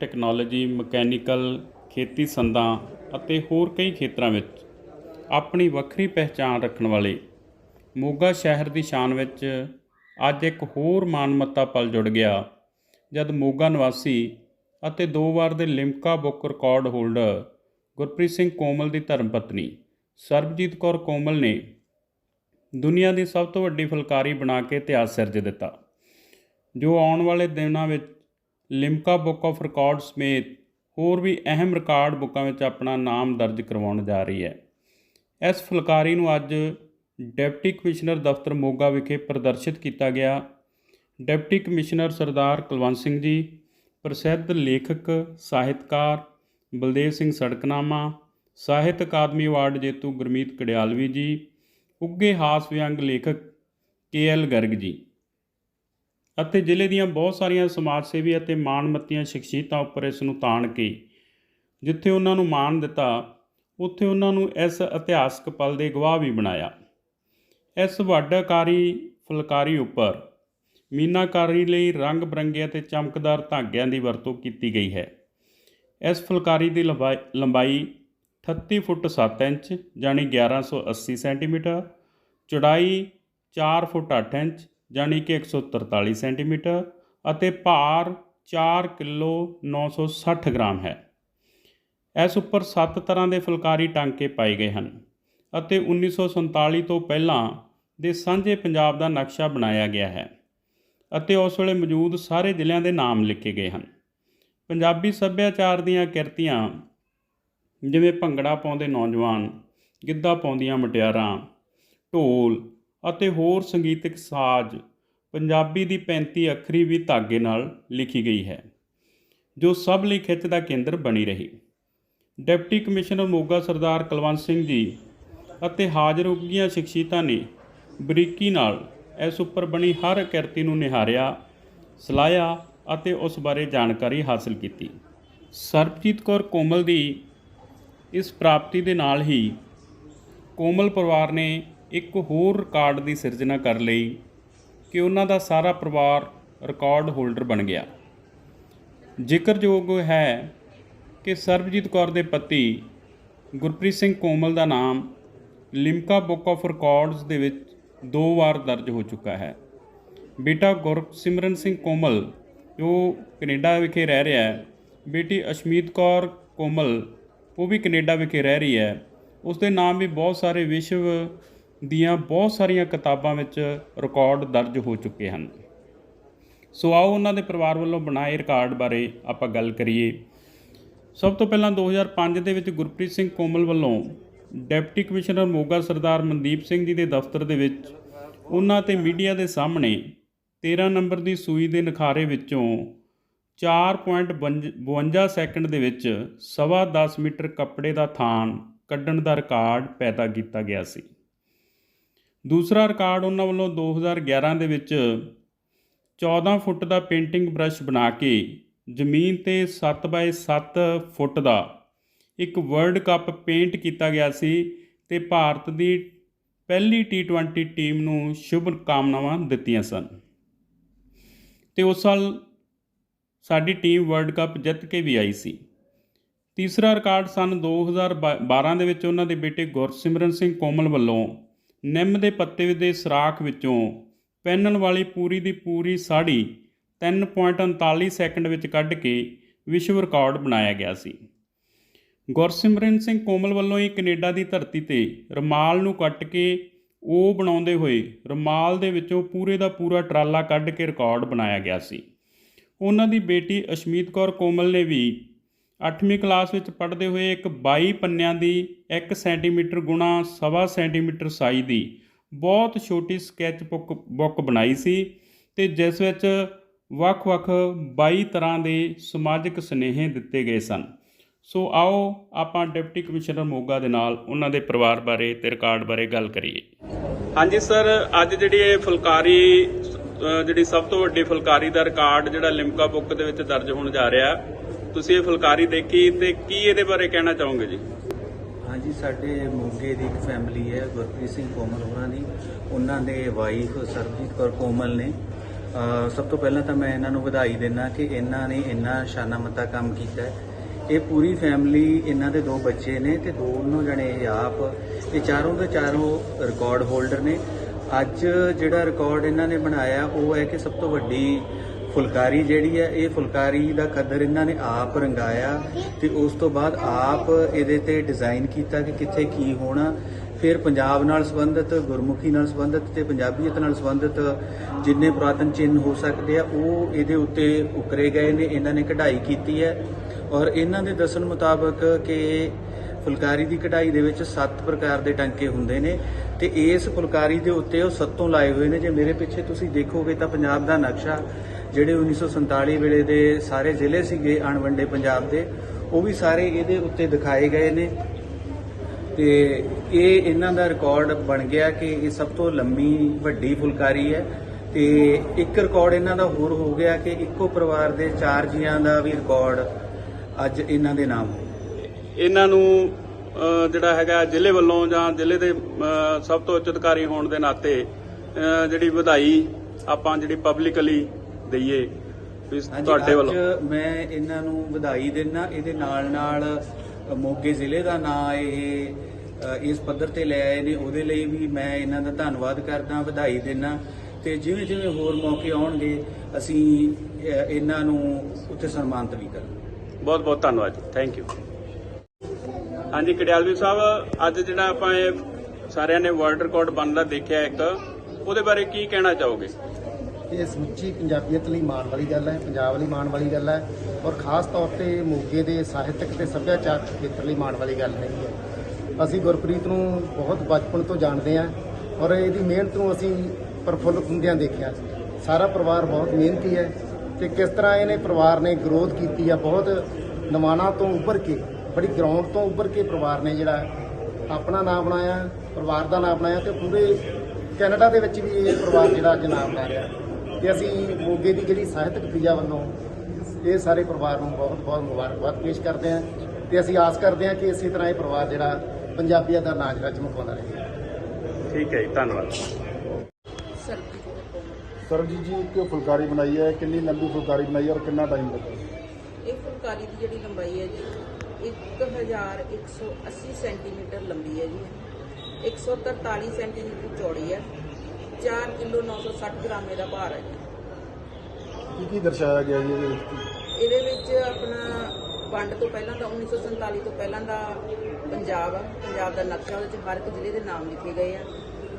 Technology mechanical ਖੇਤੀ ਸੰਦਾਂ ਅਤੇ ਹੋਰ ਕਈ ਖੇਤਰਾਂ ਵਿੱਚ ਆਪਣੀ ਵੱਖਰੀ ਪਹਿਚਾਣ ਰੱਖਣ ਵਾਲੇ ਮੋਗਾ ਸ਼ਹਿਰ ਦੀ ਸ਼ਾਨ ਵਿੱਚ ਅੱਜ ਇੱਕ ਹੋਰ ਮਾਨਮੱਤਾ ਪਲ ਜੁੜ ਗਿਆ, ਜਦ ਮੋਗਾ ਨਿਵਾਸੀ ਅਤੇ ਦੋ ਵਾਰ ਦੇ Limca book record holder Gurpreet Singh Komal ਦੀ ਧਰਮ ਪਤਨੀ ਸਰਬਜੀਤ ਕੌਰ ਕੋਮਲ ਨੇ ਦੁਨੀਆ ਦੀ ਸਭ ਤੋਂ ਵੱਡੀ ਫੁਲਕਾਰੀ ਬਣਾ ਕੇ ਇਤਿਹਾਸ ਸਿਰਜ ਦਿੱਤਾ, ਜੋ ਆਉਣ ਵਾਲੇ ਦਿਨਾਂ ਵਿੱਚ ਲਿਮਕਾ ਬੁੱਕ ਆਫ ਰਿਕਾਰਡ ਸਮੇਤ ਹੋਰ ਵੀ ਅਹਿਮ ਰਿਕਾਰਡ ਬੁੱਕਾਂ ਵਿੱਚ ਆਪਣਾ ਨਾਮ ਦਰਜ ਕਰਵਾਉਣ ਜਾ ਰਹੀ ਹੈ। ਇਸ ਫੁਲਕਾਰੀ ਨੂੰ ਅੱਜ ਡਿਪਟੀ ਕਮਿਸ਼ਨਰ ਦਫ਼ਤਰ ਮੋਗਾ ਵਿਖੇ ਪ੍ਰਦਰਸ਼ਿਤ ਕੀਤਾ ਗਿਆ। ਡਿਪਟੀ ਕਮਿਸ਼ਨਰ ਸਰਦਾਰ ਕੁਲਵੰਤ ਸਿੰਘ ਜੀ, ਪ੍ਰਸਿੱਧ ਲੇਖਕ, ਸਾਹਿਤਕਾਰ ਬਲਦੇਵ ਸਿੰਘ ਸੜਕਨਾਮਾ, ਸਾਹਿਤ ਅਕਾਦਮੀ ਅਵਾਰਡ ਜੇਤੂ ਗੁਰਮੀਤ ਕੜਿਆਲਵੀ ਜੀ ਉੱਗੇ ਹਾਸ ਵਿਅੰਗ ਲੇਖਕ ਕੇ ਐਲ ਗਰਗ ਜੀ। ਅਤੇ ਜ਼ਿਲ੍ਹੇ ਦੀਆਂ ਬਹੁਤ ਸਾਰੀਆਂ ਸਮਾਜ ਸੇਵੀ ਅਤੇ ਮਾਣਮੱਤੀਆਂ ਸ਼ਖਸੀਅਤਾਂ ਉੱਪਰ ਇਸ ਨੂੰ ਤਾਣ ਕੇ ਜਿੱਥੇ ਉਹਨਾਂ ਨੂੰ ਮਾਣ ਦਿੱਤਾ, ਉੱਥੇ ਉਹਨਾਂ ਨੂੰ ਇਸ ਇਤਿਹਾਸਕ ਪਲ ਦੇ ਗਵਾਹ ਵੀ ਬਣਾਇਆ। ਇਸ ਵੱਡਕਾਰੀ ਫੁਲਕਾਰੀ ਉੱਪਰ ਮੀਨਾਕਾਰੀ ਲਈ ਰੰਗ ਬਰੰਗੇ ਅਤੇ ਚਮਕਦਾਰ ਧਾਗਿਆਂ ਦੀ ਵਰਤੋਂ ਕੀਤੀ ਗਈ ਹੈ। ਇਸ ਫੁਲਕਾਰੀ ਦੀ ਲੰਬਾਈ ਲੰਬਾਈ 38 ਫੁੱਟ 7 ਇੰਚ ਜਾਨੀ 1180 ਸੈਂਟੀਮੀਟਰ, ਚੌੜਾਈ 4 ਫੁੱਟ 8 ਇੰਚ ਜਾਨੀ ਕਿ 143 ਸੈਂਟੀਮੀਟਰ ਅਤੇ ਭਾਰ 4 ਕਿਲੋ 960 ਗ੍ਰਾਮ ਹੈ। ਇਸ ਉੱਪਰ 7 ਤਰ੍ਹਾਂ ਦੇ ਫੁਲਕਾਰੀ ਟਾਂਕੇ ਪਾਏ ਗਏ ਹਨ ਅਤੇ 1947 ਤੋਂ ਪਹਿਲਾਂ ਦੇ ਸਾਂਝੇ ਪੰਜਾਬ ਦਾ ਨਕਸ਼ਾ ਬਣਾਇਆ ਗਿਆ ਹੈ ਅਤੇ ਉਸ ਵੇਲੇ ਮੌਜੂਦ ਸਾਰੇ ਜ਼ਿਲ੍ਹਿਆਂ ਦੇ ਨਾਮ ਲਿਖੇ ਗਏ ਹਨ। ਪੰਜਾਬੀ ਸੱਭਿਆਚਾਰ ਦੀਆਂ ਕਿਰਤੀਆਂ ਜਿਵੇਂ ਭੰਗੜਾ ਪਾਉਂਦੇ ਨੌਜਵਾਨ, ਗਿੱਧਾ ਪਾਉਂਦੀਆਂ ਮਟਿਆਰਾਂ, ਢੋਲ ਅਤੇ ਹੋਰ ਸੰਗੀਤਕ ਸਾਜ਼ ਪੰਜਾਬੀ ਦੀ 35 ਅੱਖਰੀ ਵੀ ਧਾਗੇ ਨਾਲ ਲਿਖੀ ਗਈ ਹੈ, ਜੋ ਸਭ ਲਈ ਖਿੱਚ ਦਾ ਕੇਂਦਰ ਬਣੀ ਰਹੀ। ਡਿਪਟੀ ਕਮਿਸ਼ਨਰ ਮੋਗਾ ਸਰਦਾਰ ਕੁਲਵੰਤ ਸਿੰਘ ਜੀ ਅਤੇ ਹਾਜ਼ਰ ਉੱਗੀਆਂ ਸ਼ਖਸੀਅਤਾਂ ਨੇ ਬਰੀਕੀ ਨਾਲ ਇਸ ਉੱਪਰ ਬਣੀ ਹਰ ਕਿਰਤੀ ਨੂੰ ਨਿਹਾਰਿਆ, ਸਲਾਹਿਆ ਅਤੇ ਉਸ ਬਾਰੇ ਜਾਣਕਾਰੀ ਹਾਸਲ ਕੀਤੀ। ਸਰਬਜੀਤ ਕੌਰ ਕੋਮਲ ਦੀ ਇਸ ਪ੍ਰਾਪਤੀ ਦੇ ਨਾਲ ਹੀ ਕੋਮਲ ਪਰਿਵਾਰ ਨੇ ਇੱਕ ਹੋਰ ਰਿਕਾਰਡ ਦੀ ਸਿਰਜਣਾ ਕਰ ਲਈ ਕਿ ਉਹਨਾਂ ਦਾ ਸਾਰਾ ਪਰਿਵਾਰ ਰਿਕਾਰਡ ਹੋਲਡਰ ਬਣ ਗਿਆ। ਜ਼ਿਕਰਯੋਗ ਹੈ ਕਿ ਸਰਬਜੀਤ ਕੌਰ ਦੇ ਪਤੀ ਗੁਰਪ੍ਰੀਤ ਸਿੰਘ ਕੋਮਲ ਦਾ ਨਾਮ ਲਿਮਕਾ ਬੁੱਕ ਆਫ ਰਿਕਾਰਡਸ ਦੇ ਵਿੱਚ ਦੋ ਵਾਰ ਦਰਜ ਹੋ ਚੁੱਕਾ ਹੈ। ਬੇਟਾ ਗੁਰਸਿਮਰਨ ਸਿੰਘ ਕੋਮਲ, ਜੋ ਕੈਨੇਡਾ ਵਿਖੇ ਰਹਿ ਰਿਹਾ ਹੈ, ਬੇਟੀ ਅਸ਼ਮੀਤ ਕੌਰ ਕੋਮਲ, ਉਹ ਵੀ ਕੈਨੇਡਾ ਵਿਖੇ ਰਹਿ ਰਹੀ ਹੈ। ਉਸ ਦੇ ਨਾਮ ਵੀ ਬਹੁਤ ਸਾਰੇ ਵਿਸ਼ਵ ਦੀਆਂ ਬਹੁਤ ਸਾਰੀਆਂ ਕਿਤਾਬਾਂ ਵਿੱਚ ਰਿਕਾਰਡ ਦਰਜ ਹੋ ਚੁੱਕੇ ਹਨ। ਸੋ ਆਓ ਉਹਨਾਂ ਦੇ ਪਰਿਵਾਰ ਵੱਲੋਂ ਬਣਾਏ ਰਿਕਾਰਡ ਬਾਰੇ ਆਪਾਂ ਗੱਲ ਕਰੀਏ। ਸਭ ਤੋਂ ਪਹਿਲਾਂ 2005 ਦੇ ਵਿੱਚ ਗੁਰਪ੍ਰੀਤ ਸਿੰਘ ਕੋਮਲ ਵੱਲੋਂ ਡਿਪਟੀ ਕਮਿਸ਼ਨਰ ਮੋਗਾ ਸਰਦਾਰ ਮਨਦੀਪ ਸਿੰਘ ਜੀ ਦੇ ਦਫ਼ਤਰ ਦੇ ਵਿੱਚ ਉਹਨਾਂ ਤੇ ਮੀਡੀਆ ਦੇ ਸਾਹਮਣੇ 13 ਨੰਬਰ ਦੀ ਸੂਈ ਦੇ ਨਖਾਰੇ ਵਿੱਚੋਂ 4.52 ਸੈਕਿੰਡ ਦੇ ਵਿੱਚ ਸਵਾ 10 ਮੀਟਰ ਕੱਪੜੇ ਦਾ ਥਾਨ ਕੱਢਣ ਦਾ ਰਿਕਾਰਡ ਪੈਦਾ ਕੀਤਾ ਗਿਆ ਸੀ। ਦੂਸਰਾ ਰਿਕਾਰਡ ਉਹਨਾਂ ਵੱਲੋਂ 2011 ਦੇ ਵਿੱਚ 14 ਫੁੱਟ ਦਾ ਪੇਂਟਿੰਗ ਬ੍ਰਸ਼ ਬਣਾ ਕੇ ਜ਼ਮੀਨ ਤੇ 7x7 ਫੁੱਟ ਦਾ ਇੱਕ ਵਰਲਡ ਕੱਪ ਪੇਂਟ ਕੀਤਾ ਗਿਆ ਸੀ ਤੇ ਭਾਰਤ ਦੀ ਪਹਿਲੀ T20 ਟੀਮ ਨੂੰ ਸ਼ੁਭ ਕਾਮਨਾਵਾਂ ਦਿੱਤੀਆਂ ਸਨ। ਤੇ ਉਸ ਸਾਲ ਸਾਡੀ ਟੀਮ ਵਰਲਡ ਕੱਪ ਜਿੱਤ ਕੇ ਵੀ ਆਈ ਸੀ। ਤੀਸਰਾ ਰਿਕਾਰਡ ਸਨ 2012 ਦੇ ਵਿੱਚ ਉਹਨਾਂ ਦੇ ਬੇਟੇ ਗੁਰਸਿਮਰਨ ਸਿੰਘ ਕੋਮਲ ਵੱਲੋਂ ਨਿੰਮ ਦੇ ਪੱਤੇ ਦੇ ਸਰਾਖ ਵਿੱਚੋਂ ਪਹਿਨਣ ਵਾਲੀ ਪੂਰੀ ਦੀ ਪੂਰੀ ਸਾੜੀ 3.39 ਸੈਕਿੰਡ ਵਿੱਚ ਕੱਢ ਕੇ ਵਿਸ਼ਵ ਰਿਕਾਰਡ ਬਣਾਇਆ ਗਿਆ ਸੀ। ਗੁਰਸਿਮਰਨ ਸਿੰਘ ਕੋਮਲ ਵੱਲੋਂ ਹੀ ਕੈਨੇਡਾ ਦੀ ਧਰਤੀ ਤੇ ਰਮਾਲ ਨੂੰ ਕੱਟ ਕੇ ਉਹ ਬਣਾਉਂਦੇ ਹੋਏ ਰਮਾਲ ਦੇ ਵਿੱਚੋਂ ਪੂਰੇ ਦਾ ਪੂਰਾ ਟਰਾਲਾ ਕੱਢ ਕੇ ਰਿਕਾਰਡ ਬਣਾਇਆ ਗਿਆ ਸੀ। ਉਹਨਾਂ ਦੀ ਬੇਟੀ ਅਸ਼ਮੀਤ ਕੌਰ ਕੋਮਲ ਨੇ ਵੀ 8ਵੀਂ ਕਲਾਸ ਵਿੱਚ ਪੜ੍ਹਦੇ ਹੋਏ ਇੱਕ 22 ਪੰਨਿਆਂ ਦੀ 1 ਸੈਂਟੀਮੀਟਰ ਗੁਣਾ ਸਵਾ ਸੈਂਟੀਮੀਟਰ ਸਾਈਜ਼ ਦੀ ਬਹੁਤ ਛੋਟੀ ਸਕੈਚ ਬੁੱਕ ਬੁੱਕ ਬਣਾਈ ਸੀ ਤੇ ਜਿਸ ਵਿੱਚ ਵੱਖ-ਵੱਖ 22 ਤਰ੍ਹਾਂ ਦੇ ਸਮਾਜਿਕ ਸੁਨੇਹੇ ਦਿੱਤੇ ਗਏ ਸਨ। ਸੋ ਆਓ ਆਪਾਂ ਡਿਪਟੀ ਕਮਿਸ਼ਨਰ ਮੋਗਾ ਦੇ ਨਾਲ ਉਹਨਾਂ ਦੇ ਪਰਿਵਾਰ ਬਾਰੇ ਤੇ ਰਿਕਾਰਡ ਬਾਰੇ ਗੱਲ ਕਰੀਏ। ਹਾਂਜੀ ਸਰ, ਅੱਜ ਜਿਹੜੀ ਇਹ ਫੁਲਕਾਰੀ ਜਿਹੜੀ ਸਭ ਤੋਂ ਵੱਡੀ ਫੁਲਕਾਰੀ ਦਾ ਰਿਕਾਰਡ ਜਿਹੜਾ ਲਿਮਕਾ ਬੁੱਕ ਦੇ ਵਿੱਚ ਦਰਜ ਹੋਣ ਜਾ ਰਿਹਾ ਤੁਸੀਂ ਇਹ ਫੁਲਕਾਰੀ ਦੇਖੀ ਤੇ ਕੀ ਇਹਦੇ ਬਾਰੇ ਕਹਿਣਾ ਚਾਹੋਗੇ ਜੀ? ਹਾਂਜੀ, ਸਾਡੇ ਮੋਗੇ ਦੀ ਇੱਕ ਫੈਮਿਲੀ ਹੈ, ਗੁਰਪ੍ਰੀਤ ਸਿੰਘ ਕੋਮਲ ਹੋਰਾਂ ਦੀ। ਉਹਨਾਂ ਦੇ ਵਾਈਫ ਸਰਬਜੀਤ ਕੌਰ ਕੋਮਲ ਨੇ। ਸਭ ਤੋਂ ਪਹਿਲਾਂ ਤਾਂ ਮੈਂ ਇਹਨਾਂ ਨੂੰ ਵਧਾਈ ਦਿੰਦਾ ਕਿ ਇਹਨਾਂ ਨੇ ਇੰਨਾ ਸ਼ਾਨਾਮਤਾ ਕੰਮ ਕੀਤਾ ਹੈ। ਇਹ ਪੂਰੀ ਫੈਮਿਲੀ ਇਹਨਾਂ ਦੇ ਦੋ ਬੱਚੇ ਨੇ ਤੇ ਦੋਨੋਂ ਜਣੇ ਇਹ ਆਪ ਇਹ ਚਾਰੋਂ ਦੇ ਚਾਰੋਂ ਰਿਕਾਰਡ ਹੋਲਡਰ ਨੇ। ਅੱਜ ਜਿਹੜਾ ਰਿਕਾਰਡ ਇਹਨਾਂ ਨੇ ਬਣਾਇਆ, ਉਹ ਹੈ ਕਿ ਸਭ ਤੋਂ ਵੱਡੀ ਫੁਲਕਾਰੀ ਜਿਹੜੀ ਹੈ, ਇਹ ਫੁਲਕਾਰੀ ਦਾ ਕਦਰ ਇਹਨਾਂ ਨੇ ਆਪ ਰੰਗਾਇਆ ਤੇ ਉਸ ਤੋਂ ਬਾਅਦ ਆਪ ਇਹਦੇ ਤੇ ਡਿਜ਼ਾਈਨ ਕੀਤਾ ਕਿ ਕਿੱਥੇ ਕੀ ਹੋਣਾ। ਫਿਰ ਪੰਜਾਬ ਨਾਲ ਸੰਬੰਧਿਤ, ਗੁਰਮੁਖੀ ਨਾਲ ਸੰਬੰਧਿਤ ਤੇ ਪੰਜਾਬੀਅਤ ਨਾਲ ਸੰਬੰਧਿਤ ਜਿੰਨੇ ਪੁਰਾਤਨ ਚਿੰਨ੍ਹ ਹੋ ਸਕਦੇ ਆ, ਉਹ ਇਹਦੇ ਉੱਤੇ ਉਕਰੇ ਗਏ ਨੇ, ਇਹਨਾਂ ਨੇ ਕਢਾਈ ਕੀਤੀ ਹੈ। ਔਰ ਇਹਨਾਂ ਦੇ ਦੱਸਣ ਮੁਤਾਬਕ ਕਿ ਫੁਲਕਾਰੀ ਦੀ ਕਢਾਈ ਦੇ ਵਿੱਚ ਸੱਤ ਪ੍ਰਕਾਰ ਦੇ ਟਾਂਕੇ ਹੁੰਦੇ ਨੇ ਤੇ ਇਸ ਫੁਲਕਾਰੀ ਦੇ ਉੱਤੇ ਉਹ ਸੱਤੋਂ ਲਾਏ ਹੋਏ ਨੇ। ਜੇ ਮੇਰੇ ਪਿੱਛੇ ਤੁਸੀਂ ਦੇਖੋਗੇ ਤਾਂ ਪੰਜਾਬ ਦਾ ਨਕਸ਼ਾ, ਜਿਹੜੇ 1947 ਵੇਲੇ ਦੇ ਸਾਰੇ ਜ਼ਿਲ੍ਹੇ ਸੀਗੇ ਅਣਵੰਡੇ ਪੰਜਾਬ ਦੇ, ਉਹ ਵੀ ਸਾਰੇ ਇਹਦੇ ਉੱਤੇ ਦਿਖਾਏ ਗਏ ਨੇ। ਤੇ ਇਹ ਇਹਨਾਂ ਦਾ ਰਿਕਾਰਡ ਬਣ ਗਿਆ ਕਿ ਇਹ ਸਭ ਤੋਂ ਲੰਮੀ, ਵੱਡੀ ਫੁਲਕਾਰੀ ਹੈ ਤੇ ਇੱਕ ਰਿਕਾਰਡ ਇਹਨਾਂ ਦਾ ਹੋਰ ਹੋ ਗਿਆ ਕਿ ਇੱਕੋ ਪਰਿਵਾਰ ਦੇ ਚਾਰ ਜੀਆਂ ਦਾ ਵੀ ਰਿਕਾਰਡ ਅੱਜ ਇਹਨਾਂ ਦੇ ਨਾਮ ਇਹਨਾਂ ਨੂੰ ਜਿਹੜਾ ਹੈਗਾ ਜ਼ਿਲ੍ਹੇ ਵੱਲੋਂ ਜਾਂ ਜ਼ਿਲ੍ਹੇ ਦੇ ਸਭ ਤੋਂ ਉੱਚ ਅਧਿਕਾਰੀ ਹੋਣ ਦੇ ਨਾਤੇ ਜਿਹੜੀ ਵਧਾਈ ਆਪਾਂ ਜਿਹੜੀ ਪਬਲਿਕਲੀ ਦਈਏ ਤੁਹਾਡੇ ਵੱਲੋਂ। ਮੈਂ ਇਹਨਾਂ ਨੂੰ ਵਧਾਈ ਦਿੰਦਾ ਇਹਦੇ ਨਾਲ ਨਾਲ ਮੋਗੇ ਜ਼ਿਲ੍ਹੇ ਦਾ ਨਾਂ ਇਹ ਇਸ ਪੱਧਰ ਤੇ ਲੈ ਆਏ ਨੇ। ਉਹਦੇ ਲਈ ਵੀ ਮੈਂ ਇਹਨਾਂ ਦਾ ਧੰਨਵਾਦ ਕਰਦਾ ਵਧਾਈ ਦਿੰਦਾ ਤੇ ਜਿਵੇਂ ਜਿਵੇਂ ਹੋਰ ਮੌਕੇ ਆਉਣਗੇ ਅਸੀਂ ਇਹਨਾਂ ਨੂੰ ਉੱਥੇ ਸਨਮਾਨਿਤ ਵੀ ਕਰਾਂਗੇ। ਬਹੁਤ ਬਹੁਤ ਧੰਨਵਾਦ ਥੈਂਕ ਯੂ ਹਾਂਜੀ ਕੜਿਆਲਵੀ ਸਾਹਿਬ, ਅੱਜ ਜਿਹੜਾ ਆਪਾਂ ਇਹ ਸਾਰਿਆਂ ਨੇ ਵਰਲਡ ਰਿਕਾਰਡ ਬਣਦਾ ਦੇਖਿਆ ਇੱਕ, ਉਹਦੇ ਬਾਰੇ ਕੀ ਕਹਿਣਾ ਚਾਹੋਗੇ? ਇਹ ਸਮੁੱਚੀ ਪੰਜਾਬੀਅਤ ਲਈ ਮਾਣ ਵਾਲੀ ਗੱਲ ਹੈ, ਪੰਜਾਬ ਲਈ ਮਾਣ ਵਾਲੀ ਗੱਲ ਹੈ ਔਰ ਖਾਸ ਤੌਰ ਤੇ ਮੋਗੇ ਦੇ ਸਾਹਿਤਕ ਤੇ ਸੱਭਿਆਚਾਰਕ ਖੇਤਰ ਲਈ ਮਾਣ ਵਾਲੀ ਗੱਲ ਹੈਗੀ ਹੈ। ਅਸੀਂ ਗੁਰਪ੍ਰੀਤ ਨੂੰ ਬਹੁਤ ਬਚਪਨ ਤੋਂ ਜਾਣਦੇ ਹਾਂ ਔਰ ਇਹਦੀ ਮਿਹਨਤ ਨੂੰ ਅਸੀਂ ਪ੍ਰਫੁੱਲ ਹੁੰਦਿਆਂ ਦੇਖਿਆ। ਸਾਰਾ ਪਰਿਵਾਰ ਬਹੁਤ ਮਿਹਨਤੀ ਹੈ ਤੇ ਕਿਸ ਤਰ੍ਹਾਂ ਇਹਨੇ ਪਰਿਵਾਰ ਨੇ ਗਰੋਥ ਕੀਤੀ ਆ, ਬਹੁਤ ਨਿਮਾਣਾ ਤੋਂ ਉੱਭਰ ਕੇ ਬੜੀ ਗਰਾਊਂਡ ਤੋਂ ਉੱਭਰ ਕੇ ਪਰਿਵਾਰ ਨੇ ਜਿਹੜਾ ਆਪਣਾ ਨਾਮ ਬਣਾਇਆ ਪਰਿਵਾਰ ਦਾ ਨਾਮ ਬਣਾਇਆ ਤੇ ਪੂਰੇ ਕੈਨੇਡਾ ਦੇ ਵਿੱਚ ਵੀ ਇਹ ਪਰਿਵਾਰ ਜਿਹੜਾ ਅੱਜ ਨਾਮ ਲੈ ਰਿਹਾ। ਤੇ ਅਸੀਂ ਮੋਗੇ ਦੀ ਜਿਹੜੀ ਸਾਹਿਤਕ ਪ੍ਰਿਆ ਵੱਲੋਂ ਇਹ ਸਾਰੇ ਪਰਿਵਾਰ ਨੂੰ ਬਹੁਤ ਬਹੁਤ ਮੁਬਾਰਕਬਾਦ ਪੇਸ਼ ਕਰਦੇ ਹਾਂ ਤੇ ਅਸੀਂ ਆਸ ਕਰਦੇ ਹਾਂ ਕਿ ਇਸੇ ਤਰ੍ਹਾਂ ਇਹ ਪਰਿਵਾਰ ਜਿਹੜਾ ਪੰਜਾਬੀਆਂ ਦਾ ਨਾਚ ਰੱਜ ਮਕਾਉਂਦਾ ਰਹੇ। ਠੀਕ ਹੈ ਜੀ ਧੰਨਵਾਦ। ਸਰਬਜੀਤ ਜੀ ਇੱਕ ਫੁਲਕਾਰੀ ਬਣਾਈ ਹੈ ਕਿੰਨੀ ਲੰਬੀ ਫੁਲਕਾਰੀ ਬਣਾਈ ਹੈ ਔਰ ਕਿੰਨਾ ਟਾਈਮ ਲੱਗਾ ਇਹ ਫੁਲਕਾਰੀ ਦੀ ਜਿਹੜੀ ਲੰਬਾਈ ਹੈ ਜੀ 1180 ਸੈਂਟੀਮੀਟਰ ਲੰਬੀ ਹੈ ਜੀ 143 ਸੈਂਟੀਮੀਟਰ ਚੌੜੀ ਹੈ। 4 ਕਿਲੋ 960 ਗ੍ਰਾਮ ਇਹਦਾ ਭਾਰ ਹੈ ਜੀ। ਕੀ ਕੀ ਦਰਸਾਇਆ ਗਿਆ ਜੀ ਇਹਦੇ ਵਿੱਚ? ਇਹਦੇ ਵਿੱਚ ਆਪਣਾ ਵੰਡ ਤੋਂ ਪਹਿਲਾਂ ਦਾ 1947 ਤੋਂ ਪਹਿਲਾਂ ਦਾ ਪੰਜਾਬ ਆ। ਪੰਜਾਬ ਦਾ ਨਕਸ਼ਾ ਉਹਦੇ ਵਿੱਚ ਹਰ ਇੱਕ ਜ਼ਿਲ੍ਹੇ ਦੇ ਨਾਮ ਲਿਖੇ ਗਏ ਆ।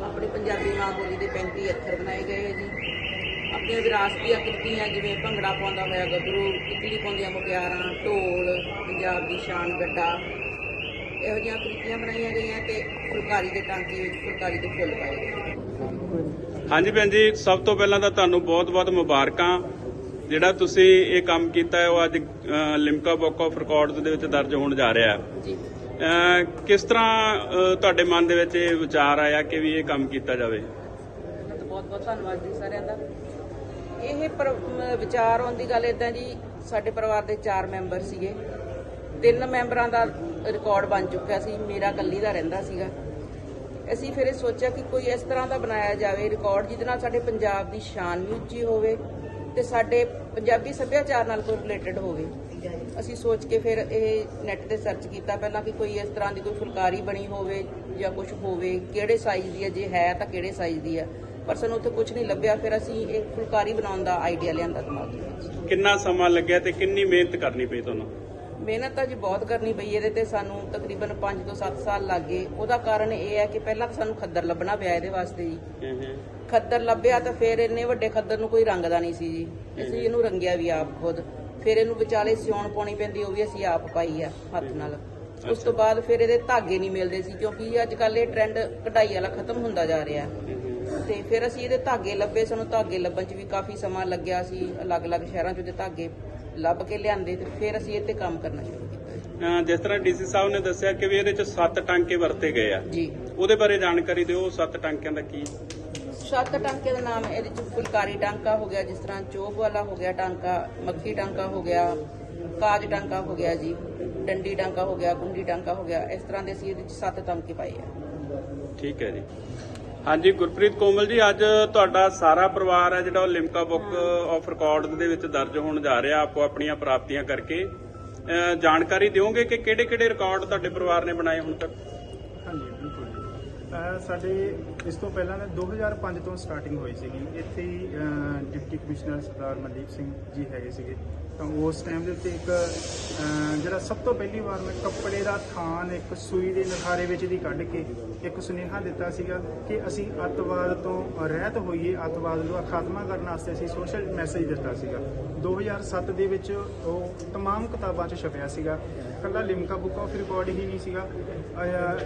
ਆਪਣੀ ਪੰਜਾਬੀ ਮਾਂ ਬੋਲੀ ਦੇ 35 ਅੱਖਰ ਬਣਾਏ ਗਏ ਆ ਜੀ। ਆਪਣੀਆਂ ਵਿਰਾਸਤੀ ਆਕ੍ਰਿਤੀਆਂ ਜਿਵੇਂ ਭੰਗੜਾ ਪਾਉਂਦਾ ਹੋਇਆ ਗੱਭਰੂ ਕਿੱਕਲੀ ਪਾਉਂਦੀਆਂ ਮੁਟਿਆਰਾਂ ਢੋਲ ਪੰਜਾਬ ਦੀ ਸ਼ਾਨ ਗੱਡਾ ਇਹੋ ਜਿਹੀਆਂ ਆਕ੍ਰਿਤੀਆਂ ਬਣਾਈਆਂ ਗਈਆਂ ਤੇ ਫੁਲਕਾਰੀ ਦੇ ਟਾਂਕੇ ਵਿੱਚ ਫੁਲਕਾਰੀ ਦੇ ਫੁੱਲ ਪਾਏ ਗਏ। ਹਾਂਜੀ ਭੈਣ ਜੀ ਸਭ ਤੋਂ ਪਹਿਲਾਂ ਤਾਂ ਤੁਹਾਨੂੰ ਬਹੁਤ-ਬਹੁਤ ਮੁਬਾਰਕਾਂ। ਜਿਹੜਾ ਤੁਸੀਂ ਇਹ ਕੰਮ ਕੀਤਾ ਹੈ ਉਹ ਅੱਜ ਲਿਮਕਾ ਬੁੱਕ ਆਫ ਰਿਕਾਰਡਸ ਦੇ ਵਿੱਚ ਦਰਜ ਹੋਣ ਜਾ ਰਿਹਾ ਹੈ। ਜੀ। ਕਿਸ ਤਰ੍ਹਾਂ ਤੁਹਾਡੇ ਮਨ ਦੇ ਵਿੱਚ ਇਹ ਵਿਚਾਰ ਆਇਆ ਕਿ ਵੀ ਇਹ ਕੰਮ ਕੀਤਾ ਜਾਵੇ? ਬਹੁਤ ਬਹੁਤ ਧੰਨਵਾਦ ਜੀ ਸਾਰਿਆਂ ਦਾ। ਇਹ ਪਰ- ਵਿਚਾਰ ਆਉਣ ਦੀ ਗੱਲ ਇਦਾਂ ਜੀ, ਸਾਡੇ ਪਰਿਵਾਰ ਦੇ ਚਾਰ ਮੈਂਬਰ ਸੀਗੇ। ਤਿੰਨ ਮੈਂਬਰਾਂ ਦਾ ਰਿਕਾਰਡ ਬਣ ਚੁੱਕਿਆ ਸੀ, ਮੇਰਾ ਇਕੱਲੀ ਦਾ ਰਹਿੰਦਾ ਸੀਗਾ। ਅਸੀਂ ਫਿਰ ਇਹ ਸੋਚਿਆ ਕਿ ਕੋਈ ਇਸ ਤਰ੍ਹਾਂ ਦਾ ਬਣਾਇਆ ਜਾਵੇ, ਰਿਕਾਰਡ ਜਿਹਦੇ ਨਾਲ ਸਾਡੇ ਪੰਜਾਬ ਦੀ ਸ਼ਾਨ ਵੀ ਉੱਚੀ ਹੋਵੇ ਤੇ ਸਾਡੇ ਪੰਜਾਬੀ ਸੱਭਿਆਚਾਰ ਨਾਲ ਕੋਈ ਰਿਲੇਟਡ ਹੋਵੇ। ਅਸੀਂ ਸੋਚ ਕੇ ਫਿਰ ਇਹ ਨੈਟ ਤੇ ਸਰਚ ਕੀਤਾ ਪਹਿਲਾਂ ਕਿ ਕੋਈ ਇਸ ਤਰ੍ਹਾਂ ਦੀ ਕੋਈ ਫੁਲਕਾਰੀ ਬਣੀ ਹੋਵੇ ਜਾਂ ਕੁਝ ਹੋਵੇ, ਕਿਹੜੇ ਸਾਈਜ਼ ਦੀ ਹੈ, ਜੇ ਹੈ ਤਾਂ ਕਿਹੜੇ ਸਾਈਜ਼ ਦੀ ਹੈ। ਪਰ ਸਾਨੂੰ ਉੱਥੇ ਕੁਝ ਨਹੀਂ ਲੱਭਿਆ। ਫਿਰ ਅਸੀਂ ਇੱਕ ਫੁਲਕਾਰੀ ਬਣਾਉਣ ਦਾ ਆਈਡੀਆ ਲਿਆਂਦਾ ਦਿਮਾਗ ਦੇ ਵਿੱਚ। ਕਿੰਨਾ ਸਮਾਂ ਲੱਗਿਆ ਤੇ ਕਿੰਨੀ ਮਿਹਨਤ ਕਰਨੀ ਪਈ ਤੁਹਾਨੂੰ? ਮਿਹਨਤ ਤਾਂ ਜੀ ਬਹੁਤ ਕਰਨੀ ਪਈ ਇਹਦੇ ਤੇ। ਸਾਨੂੰ ਤਕਰੀਬਨ 5 ਤੋਂ 7 ਸਾਲ ਲੱਗ ਗਏ। ਉਹਦਾ ਕਾਰਨ ਇਹ ਹੈ ਕਿ ਪਹਿਲਾਂ ਤਾਂ ਸਾਨੂੰ ਖੱਦਰ ਲੱਭਣਾ ਪਿਆ ਇਹਦੇ ਵਾਸਤੇ ਜੀ। ਖੱਦਰ ਲੱਭਿਆ ਤਾਂ ਫਿਰ ਇੰਨੇ ਵੱਡੇ ਖੱਦਰ ਨੂੰ ਕੋਈ ਰੰਗਦਾ ਨਹੀਂ ਸੀ ਜੀ। ਅਸੀਂ ਇਹਨੂੰ ਰੰਗਿਆ ਵੀ ਆਪ ਖੁਦ। ਫਿਰ ਇਹਨੂੰ ਵਿਚਾਲੇ ਸਿਉਣ ਪਾਉਣੀ ਪੈਂਦੀ ਉਹ ਵੀ ਅਸੀਂ ਆਪ ਪਾਈ ਆ ਹੱਥ ਨਾਲ। ਉਸ ਤੋਂ ਬਾਅਦ ਫਿਰ ਇਹਦੇ ਧਾਗੇ ਨਹੀਂ ਮਿਲਦੇ ਸੀ ਕਿਉਂਕਿ ਅੱਜ ਕੱਲ ਇਹ ਟ੍ਰੈਂਡ ਕਢਾਈ ਵਾਲਾ ਖਤਮ ਹੁੰਦਾ ਜਾ ਰਿਹਾ। ਤੇ ਫਿਰ ਅਸੀਂ ਇਹਦੇ ਧਾਗੇ ਲੱਭੇ ਸਾਨੂੰ ਧਾਗੇ ਲੱਭਣ 'ਚ ਵੀ ਕਾਫੀ ਸਮਾਂ ਲੱਗਿਆ ਸੀ ਅਲੱਗ-ਅਲੱਗ ਸ਼ਹਿਰਾਂ 'ਚ ਉਹਦੇ ਧਾਗੇ ਲੱਭ ਕੇ ਲਿਆਂਦੇ ਤੇ ਫਿਰ ਅਸੀਂ ਇਹ ਤੇ ਕੰਮ ਕਰਨਾ ਸ਼ੁਰੂ ਕੀਤਾ ਅਹ, ਜਿਸ ਤਰ੍ਹਾਂ ਡੀਸੀ ਸਾਹਿਬ ਨੇ ਦੱਸਿਆ ਕਿ ਵੀ ਇਹਦੇ ਚ ਸੱਤ ਟਾਂਕੇ ਵਰਤੇ ਗਏ ਆ। ਜੀ। ਉਹਦੇ ਬਾਰੇ ਜਾਣਕਾਰੀ ਦਿਓ ਸੱਤ ਟਾਂਕਿਆਂ ਦਾ ਕੀ? ਸੱਤ ਟਾਂਕੇ ਦਾ ਨਾਮ ਇਹਦੇ ਚ ਫੁਲਕਾਰੀ ਟਾਂਕਾ ਹੋ ਗਿਆ ਜਿਸ ਤਰ੍ਹਾਂ ਚੋਪ ਵਾਲਾ ਹੋ ਗਿਆ ਟਾਂਕਾ ਮੱਖੀ ਟਾਂਕਾ ਹੋ ਗਿਆ ਕਾਜ ਟਾਂਕਾ ਹੋ ਗਿਆ ਜੀ ਡੰਡੀ ਟਾਂਕਾ ਹੋ ਗਿਆ ਗੁੰਡੀ ਟਾਂਕਾ ਹੋ ਗਿਆ ਇਸ ਤਰ੍ਹਾਂ ਦੇ ਅਸੀਂ ਇਹਦੇ ਚ ਸੱਤ ਟਾਂਕੇ ਪਾਏ ਆ। ਠੀਕ ਹੈ ਜੀ। ਹਾਂਜੀ, ਗੁਰਪ੍ਰੀਤ ਕੋਮਲ ਜੀ, ਅੱਜ ਤੁਹਾਡਾ ਸਾਰਾ ਪਰਿਵਾਰ ਹੈ ਜਿਹੜਾ ਉਹ ਲਿਮਕਾ ਬੁੱਕ ਆਫ ਰਿਕਾਰਡ ਦੇ ਵਿੱਚ ਦਰਜ ਹੋਣ ਜਾ ਰਿਹਾ, ਆਪੋ ਆਪਣੀਆਂ ਪ੍ਰਾਪਤੀਆਂ ਕਰਕੇ। ਜਾਣਕਾਰੀ ਦਿਓਗੇ ਕਿ ਕਿਹੜੇ-ਕਿਹੜੇ ਰਿਕਾਰਡ ਤੁਹਾਡੇ ਪਰਿਵਾਰ ਨੇ ਬਣਾਏ ਹੁਣ ਤੱਕ? ਹਾਂਜੀ, ਬਿਲਕੁਲ ਜੀ। ਸਾਡੇ ਇਸ ਤੋਂ ਪਹਿਲਾਂ ਨਾ 2005 ਤੋਂ ਸਟਾਰਟਿੰਗ ਹੋਈ ਸੀਗੀ। ਇੱਥੇ ਡਿਪਟੀ ਕਮਿਸ਼ਨਰ ਸਰਦਾਰ ਮਨਦੀਪ ਸਿੰਘ ਜੀ ਹੈਗੇ ਸੀਗੇ। ਤਾਂ ਉਸ ਟਾਈਮ ਦੇ ਉੱਤੇ ਇੱਕ ਜਿਹੜਾ ਸਭ ਤੋਂ ਪਹਿਲੀ ਵਾਰ ਮੈਂ ਕੱਪੜੇ ਦਾ ਥਾਨ ਇੱਕ ਸੂਈ ਦੇ ਨਖਾਰੇ ਵਿੱਚ ਦੀ ਕੱਢ ਕੇ ਇੱਕ ਸੁਨੇਹਾ ਦਿੱਤਾ ਸੀਗਾ ਕਿ ਅਸੀਂ ਅੱਤਵਾਦ ਤੋਂ ਰਹਿਤ ਹੋਈਏ ਅੱਤਵਾਦ ਨੂੰ ਖਾਤਮਾ ਕਰਨ ਵਾਸਤੇ ਅਸੀਂ ਸੋਸ਼ਲ ਮੈਸੇਜ ਦਿੱਤਾ ਸੀਗਾ 2007 ਦੇ ਵਿੱਚ ਉਹ तमाम ਕਿਤਾਬਾਂ 'ਚ ਛਪਿਆ ਸੀਗਾ ਕੱਲਾ ਲਿਮਕਾ ਬੁੱਕ ਆਫ ਰਿਕਾਰਡ ਹੀ ਨਹੀਂ ਸੀਗਾ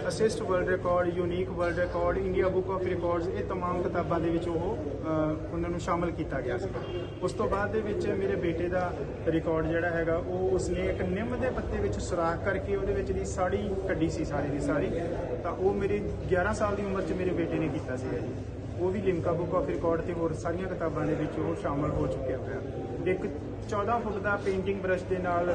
assist world record unique world record India book of records ਇਹ तमाम ਕਿਤਾਬਾਂ ਦੇ ਵਿੱਚ ਉਹ ਅਹ, ਉਹਨਾਂ ਨੂੰ ਸ਼ਾਮਲ ਕੀਤਾ ਗਿਆ ਸੀਗਾ ਉਸ ਤੋਂ ਬਾਅਦ ਦੇ ਵਿੱਚ ਮੇਰੇ ਬੇਟੇ ਦਾ ਰਿਕਾਰਡ ਜਿਹੜਾ ਹੈਗਾ ਉਹ ਉਸਨੇ ਇੱਕ ਨਿੰਮ ਦੇ ਪੱਤੇ ਵਿੱਚ ਸੁਰਾਖ ਕਰਕੇ ਉਹਦੇ ਵਿੱਚ ਦੀ ਸਾੜੀ ਕੱਢੀ ਸੀ ਸਾਰੀ ਦੀ ਸਾਰੀ ਤਾਂ ਉਹ ਮੇਰੀ 11 ਸਾਲ ਦੀ ਉਮਰ 'ਚ ਮੇਰੇ ਬੇਟੇ ਨੇ ਕੀਤਾ ਸੀਗਾ ਜੀ ਉਹ ਵੀ ਲਿਮਕਾ ਬੁੱਕ ਆਫ ਰਿਕਾਰਡ ਤੇ ਹੋਰ ਸਾਰੀਆਂ ਕਿਤਾਬਾਂ ਦੇ ਵਿੱਚ ਉਹ ਸ਼ਾਮਲ ਹੋ ਚੁੱਕਿਆ ਹੋਇਆ ਇੱਕ 14 ਫੁੱਟ ਦਾ ਪੇਂਟਿੰਗ ਬ੍ਰਸ਼ ਦੇ ਨਾਲ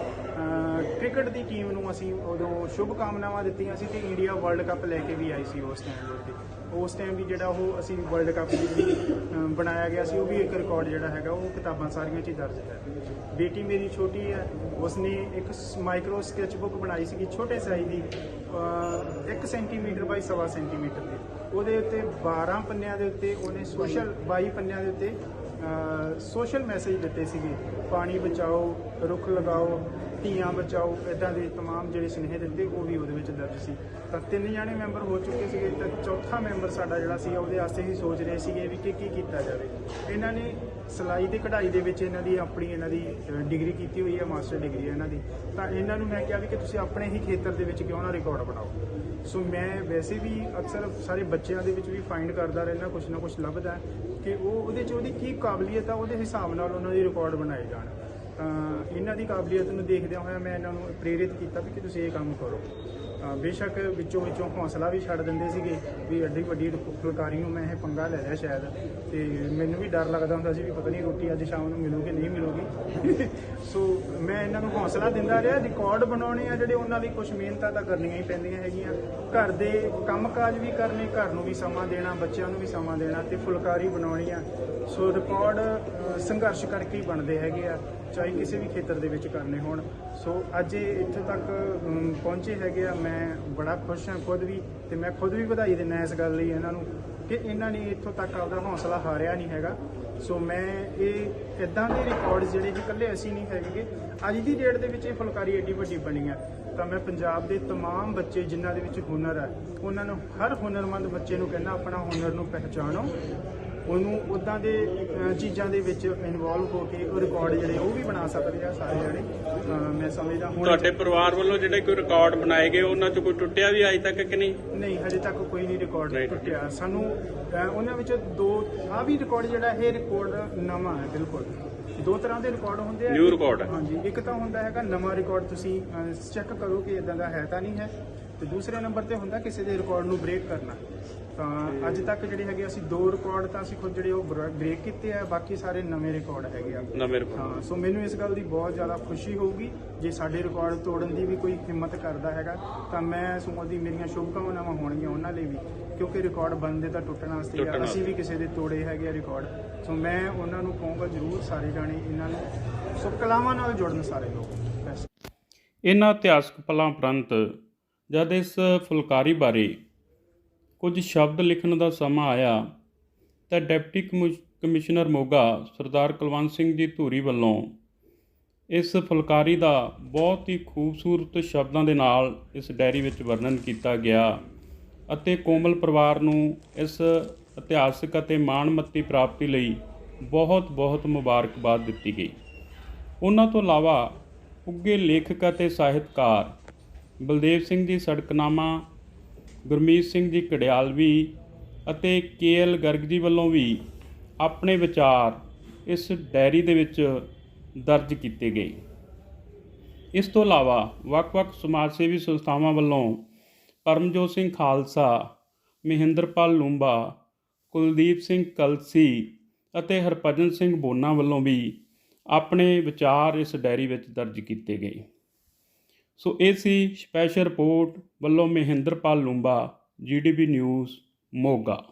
ਕ੍ਰਿਕਟ ਦੀ ਟੀਮ ਨੂੰ ਅਸੀਂ ਉਦੋਂ ਸ਼ੁਭ ਕਾਮਨਾਵਾਂ ਦਿੱਤੀਆਂ ਸੀ ਤੇ ਇੰਡੀਆ ਵਰਲਡ ਕੱਪ ਲੈ ਕੇ ਵੀ ਆਈ ਸੀ ਉਸ ਟਾਈਮ ਦੇ ਉੱਤੇ। ਉਸ ਟਾਈਮ ਵੀ ਜਿਹੜਾ ਉਹ ਅਸੀਂ ਵਰਲਡ ਕੱਪ ਵੀ, ਬਣਾਇਆ ਗਿਆ ਸੀ ਉਹ ਵੀ ਇੱਕ ਰਿਕਾਰਡ ਜਿਹੜਾ ਹੈਗਾ ਉਹ ਕਿਤਾਬਾਂ ਸਾਰੀਆਂ 'ਚ ਹੀ ਦਰਜ ਹੈ। ਬੇਟੀ ਮੇਰੀ ਛੋਟੀ ਹੈ ਉਸਨੇ ਇੱਕ ਮਾਈਕਰੋ ਸਕੈਚ ਬੁੱਕ ਬਣਾਈ ਸੀਗੀ ਛੋਟੇ ਸਾਈਜ਼ ਦੀ 1 ਸੈਂਟੀਮੀਟਰ ਬਾਈ 1.5 ਸੈਂਟੀਮੀਟਰ ਦੀ। ਉਹਦੇ ਉੱਤੇ 12 ਪੰਨਿਆਂ ਦੇ ਉੱਤੇ ਉਹਨੇ ਸੋਸ਼ਲ 22 ਪੰਨਿਆਂ ਦੇ ਉੱਤੇ ਸੋਸ਼ਲ ਮੈਸੇਜ ਦਿੱਤੇ ਸੀਗੇ। ਪਾਣੀ ਬਚਾਓ ਰੁੱਖ ਲਗਾਓ ਧੀਆਂ ਬਚਾਓ ਇਦਾਂ ਦੇ तमाम ਜਿਹੜੇ ਸੁਨੇਹੇ ਦਿੱਤੇ ਉਹ ਵੀ ਉਹਦੇ ਵਿੱਚ ਦਰਜ ਸੀ ਤਾਂ ਤਿੰਨ ਜਾਣੇ ਮੈਂਬਰ ਹੋ ਚੁੱਕੇ ਸੀਗੇ ਤਾਂ ਚੌਥਾ ਮੈਂਬਰ ਸਾਡਾ ਜਿਹੜਾ ਸੀ ਉਹਦੇ ਵਾਸਤੇ ਹੀ ਸੋਚ ਰਹੇ ਸੀਗੇ ਵੀ ਕਿ ਕੀ ਕੀਤਾ ਜਾਵੇ ਇਹਨਾਂ ਨੇ ਸਿਲਾਈ ਤੇ ਕਢਾਈ ਦੇ ਵਿੱਚ ਇਹਨਾਂ ਦੀ ਆਪਣੀ ਇਹਨਾਂ ਦੀ ਡਿਗਰੀ ਕੀਤੀ ਹੋਈ ਹੈ ਮਾਸਟਰ ਡਿਗਰੀ ਹੈ ਇਹਨਾਂ ਦੀ ਤਾਂ ਇਹਨਾਂ ਨੂੰ ਮੈਂ ਕਿਹਾ ਵੀ ਕਿ ਤੁਸੀਂ ਆਪਣੇ ਹੀ ਖੇਤਰ ਦੇ ਵਿੱਚ ਕਿਉਂ ਨਾ ਰਿਕਾਰਡ ਬਣਾਓ ਸੋ ਮੈਂ ਵੈਸੇ ਵੀ ਅਕਸਰ ਸਾਰੇ ਬੱਚਿਆਂ ਦੇ ਵਿੱਚ ਵੀ ਫਾਈਂਡ ਕਰਦਾ ਰਹਿੰਦਾ ਕੁਝ ਨਾ ਕੁਝ ਲੱਭਦਾ ਕਿ ਉਹ ਉਹਦੇ 'ਚ ਉਹਦੀ ਕੀ ਕਾਬਲੀਅਤ ਆ ਉਹਦੇ ਹਿਸਾਬ ਨਾਲ ਉਹਨਾਂ ਦੀ ਰਿਕਾਰਡ ਬਣਾਏ ਜਾਣ ਤਾਂ ਇਹਨਾਂ ਦੀ ਕਾਬਲੀਅਤ ਨੂੰ ਦੇਖਦਿਆਂ ਹੋਇਆ ਮੈਂ ਇਹਨਾਂ ਨੂੰ ਪ੍ਰੇਰਿਤ ਕੀਤਾ ਵੀ ਕਿ ਤੁਸੀਂ ਇਹ ਕੰਮ ਕਰੋ। ਬੇਸ਼ੱਕ ਵਿੱਚੋਂ ਵਿੱਚੋਂ ਹੌਸਲਾ ਵੀ ਛੱਡ ਦਿੰਦੇ ਸੀਗੇ ਵੀ ਐਡੀ ਵੱਡੀ ਫੁਲਕਾਰੀ ਨੂੰ ਮੈਂ ਇਹ ਪੰਗਾ ਲੈ ਲਿਆ ਸ਼ਾਇਦ। ਤੇ ਮੈਨੂੰ ਵੀ ਡਰ ਲੱਗਦਾ ਹੁੰਦਾ ਸੀ ਵੀ ਪਤਾ ਨਹੀਂ ਰੋਟੀ ਅੱਜ ਸ਼ਾਮ ਨੂੰ ਮਿਲੂਗੀ ਨਹੀਂ ਮਿਲੂਗੀ। ਸੋ ਮੈਂ ਇਹਨਾਂ ਨੂੰ ਹੌਸਲਾ ਦਿੰਦਾ ਰਿਹਾ ਰਿਕਾਰਡ ਬਣਾਉਣੇ ਆ ਜਿਹੜੇ ਉਹਨਾਂ ਲਈ ਕੁਝ ਮਿਹਨਤਾਂ ਤਾਂ ਕਰਨੀਆਂ ਹੀ ਪੈਂਦੀਆਂ ਹੈਗੀਆਂ। ਘਰ ਦੇ ਕੰਮਕਾਜ ਵੀ ਕਰਨੇ, ਘਰ ਨੂੰ ਵੀ ਸਮਾਂ ਦੇਣਾ, ਬੱਚਿਆਂ ਨੂੰ ਵੀ ਸਮਾਂ ਦੇਣਾ ਤੇ ਫੁਲਕਾਰੀ ਬਣਾਉਣੀ ਆ। ਸੋ ਰਿਕਾਰਡ ਸੰਘਰਸ਼ ਕਰਕੇ ਹੀ ਬਣਦੇ ਹੈਗੇ ਆ, ਚਾਹੇ ਕਿਸੇ ਵੀ ਖੇਤਰ ਦੇ ਵਿੱਚ ਕਰਨੇ ਹੋਣ। ਸੋ ਅੱਜ ਇਹ ਇੱਥੇ ਤੱਕ ਅਮ, ਪਹੁੰਚੇ ਹੈਗੇ ਆ ਮੈਂ ਬੜਾ ਖੁਸ਼ ਹਾਂ ਖੁਦ ਵੀ ਤੇ ਮੈਂ ਖੁਦ ਵੀ ਵਧਾਈ ਦਿੰਦਾ ਇਸ ਗੱਲ ਲਈ ਇਹਨਾਂ ਨੂੰ ਕਿ ਇਹਨਾਂ ਨੇ ਇੱਥੋਂ ਤੱਕ ਆਪਦਾ ਹੌਸਲਾ ਹਾਰਿਆ ਨਹੀਂ ਹੈਗਾ ਸੋ ਮੈਂ ਇਹ ਇਦਾਂ ਦੇ ਰਿਕਾਰਡਸ ਜਿਹੜੇ ਕਿ ਇਕੱਲੇ ਅਸੀਂ ਨਹੀਂ ਹੈਗੇ ਅੱਜ ਦੀ ਡੇਟ ਦੇ ਵਿੱਚ ਇਹ ਫੁਲਕਾਰੀ ਏਡੀ ਵੱਡੀ ਬਣੀ ਆ ਤਾਂ ਮੈਂ ਪੰਜਾਬ ਦੇ तमाम ਬੱਚੇ ਜਿਨ੍ਹਾਂ ਦੇ ਵਿੱਚ ਹੁਨਰ ਹੈ ਉਹਨਾਂ ਨੂੰ ਹਰ ਹੁਨਰਮੰਦ ਬੱਚੇ ਨੂੰ ਕਹਿੰਦਾ ਆਪਣਾ ਹੁਨਰ ਨੂੰ ਪਹਿਚਾਣੋ ਉਹਨੂੰ ਉਦਾਂ ਦੇ ਚੀਜ਼ਾਂ ਦੇ ਵਿੱਚ ਇਨਵੋਲਵ ਹੋ ਕੇ ਉਹ ਰਿਕਾਰਡ ਜਿਹੜੇ ਉਹ ਵੀ ਬਣਾ ਸਕਦੇ ਆ ਸਾਰੇ ਜਿਹੜੇ ਮੈਂ ਸਮਝਦਾ ਹੁਣ ਤੁਹਾਡੇ ਪਰਿਵਾਰ ਵੱਲੋਂ ਜਿਹੜੇ ਕੋਈ ਰਿਕਾਰਡ ਬਣਾਏ ਗਏ ਉਹਨਾਂ 'ਚ ਕੋਈ ਟੁੱਟਿਆ ਵੀ ਅਜੇ ਤੱਕ ਕਿ ਨਹੀਂ? ਨਹੀਂ ਹਜੇ ਤੱਕ ਕੋਈ ਨਹੀਂ ਰਿਕਾਰਡ ਟੁੱਟਿਆ। ਸਾਨੂੰ ਉਹਨਾਂ ਵਿੱਚੋਂ ਦੋ ਆ ਵੀ ਰਿਕਾਰਡ ਜਿਹੜਾ ਇਹ ਰਿਕਾਰਡ ਨਵਾਂ ਹੈ ਬਿਲਕੁਲ। ਦੋ ਤਰ੍ਹਾਂ ਦੇ ਰਿਕਾਰਡ ਹੁੰਦੇ ਆ। Record ਹੈ। ਹਾਂਜੀ ਇੱਕ ਤਾਂ ਹੁੰਦਾ ਹੈਗਾ ਨਵਾਂ ਰਿਕਾਰਡ ਤੁਸੀਂ ਚੈੱਕ ਕਰੋ ਕਿ ਇਦਾਂ ਦਾ ਹੈ ਤਾਂ ਨਹੀਂ ਹੈ। ਤੇ ਦੂਸਰੇ ਨੰਬਰ ਤੇ ਹੁੰਦਾ ਕਿਸੇ ਦੇ ਰਿਕਾਰਡ ਨੂੰ ਬ੍ਰੇਕ ਕਰਨਾ। ਤਾਂ ਅੱਜ ਤੱਕ ਜਿਹੜੇ ਹੈਗੇ ਅਸੀਂ ਦੋ ਰਿਕਾਰਡ ਤਾਂ ਅਸੀਂ ਖੁਦ ਜਿਹੜੇ ਉਹ ਬ੍ਰੇਕ ਕੀਤੇ ਆ ਬਾਕੀ ਸਾਰੇ ਨਵੇਂ ਰਿਕਾਰਡ ਹੈਗੇ ਆ। ਨਵੇਂ ਰਿਕਾਰਡ ਹਾਂ ਸੋ ਮੈਨੂੰ ਇਸ ਗੱਲ ਦੀ ਬਹੁਤ ਜ਼ਿਆਦਾ ਖੁਸ਼ੀ ਹੋਊਗੀ ਜੇ ਸਾਡੇ ਰਿਕਾਰਡ ਤੋੜਨ ਦੀ ਵੀ ਕੋਈ ਹਿੰਮਤ ਕਰਦਾ ਹੈਗਾ ਤਾਂ ਮੈਂ ਸੋ ਦੀ ਮੇਰੀਆਂ ਸ਼ੁਭਕਾਮਨਾਵਾਂ ਹੋਣਗੀਆਂ ਉਹਨਾਂ ਲਈ ਵੀ ਕਿਉਂਕਿ ਰਿਕਾਰਡ ਬਣਦੇ ਤਾਂ ਟੁੱਟਣ ਵਾਸਤੇ ਆ। ਅਸੀਂ ਵੀ ਕਿਸੇ ਦੇ ਤੋੜੇ ਹੈਗੇ ਆ ਰਿਕਾਰਡ ਸੋ ਮੈਂ ਉਹਨਾਂ ਨੂੰ ਕਹੂੰਗਾ ਜਰੂਰ ਸਾਰੇ ਜਾਣੇ ਇਹਨਾਂ ਨੂੰ ਸੋ ਕਲਾਵਾਂ ਨਾਲ ਜੁੜਨ ਸਾਰੇ ਲੋਕ। ਬਸ ਇਹਨਾਂ ਇਤਿਹਾਸਕ ਪਲਾਂ ਉਪਰੰਤ ਜਦ ਇਸ ਫੁਲਕਾਰੀ ਬਾਰੇ ਕੁਝ ਸ਼ਬਦ ਲਿਖਣ ਦਾ ਸਮਾਂ ਆਇਆ ਤਾਂ ਡਿਪਟੀ ਕਮਿਸ਼- ਕਮਿਸ਼ਨਰ ਮੋਗਾ ਸਰਦਾਰ ਕੁਲਵੰਤ ਸਿੰਘ ਜੀ ਧੂਰੀ ਵੱਲੋਂ ਇਸ ਫੁਲਕਾਰੀ ਦਾ ਬਹੁਤ ਹੀ ਖੂਬਸੂਰਤ ਸ਼ਬਦਾਂ ਦੇ ਨਾਲ ਇਸ ਡਾਇਰੀ ਵਿੱਚ ਵਰਣਨ ਕੀਤਾ ਗਿਆ ਅਤੇ ਕੋਮਲ ਪਰਿਵਾਰ ਨੂੰ ਇਸ ਇਤਿਹਾਸਕ ਅਤੇ ਮਾਣਮੱਤੀ ਪ੍ਰਾਪਤੀ ਲਈ ਬਹੁਤ ਬਹੁਤ ਮੁਬਾਰਕਬਾਦ ਦਿੱਤੀ ਗਈ। ਉਹਨਾਂ ਤੋਂ ਇਲਾਵਾ ਉੱਗੇ ਲੇਖਕ ਅਤੇ ਸਾਹਿਤਕਾਰ ਬਲਦੇਵ ਸਿੰਘ ਜੀ ਸੜਕਨਾਮਾ ਗੁਰਮੀਤ ਸਿੰਘ ਜੀ ਕੜਿਆਲਵੀ ਅਤੇ ਕੇ ਐਲ ਗਰਗ ਜੀ ਵੱਲੋਂ ਵੀ ਆਪਣੇ ਵਿਚਾਰ ਇਸ ਡਾਇਰੀ ਦੇ ਵਿੱਚ ਦਰਜ ਕੀਤੇ ਗਏ। ਇਸ ਤੋਂ ਇਲਾਵਾ ਵੱਖ-ਵੱਖ ਸਮਾਜ ਸੇਵੀ ਸੰਸਥਾਵਾਂ ਵੱਲੋਂ ਪਰਮਜੋਤ ਸਿੰਘ ਖਾਲਸਾ, ਮਹਿੰਦਰਪਾਲ ਲੂੰਬਾ, ਕੁਲਦੀਪ ਸਿੰਘ ਕਲਸੀ ਅਤੇ ਹਰਭਜਨ ਸਿੰਘ ਬੋਨਾ ਵੱਲੋਂ ਵੀ ਆਪਣੇ ਵਿਚਾਰ ਇਸ ਡਾਇਰੀ ਵਿੱਚ ਦਰਜ ਕੀਤੇ ਗਏ। ਸੋ ਇਹ ਸੀ ਸਪੈਸ਼ਲ ਰਿਪੋਰਟ ਵੱਲੋਂ ਮਹਿੰਦਰਪਾਲ ਲੂੰਬਾ ਜੀਡੀਪੀ ਨਿਊਜ਼ ਮੋਗਾ।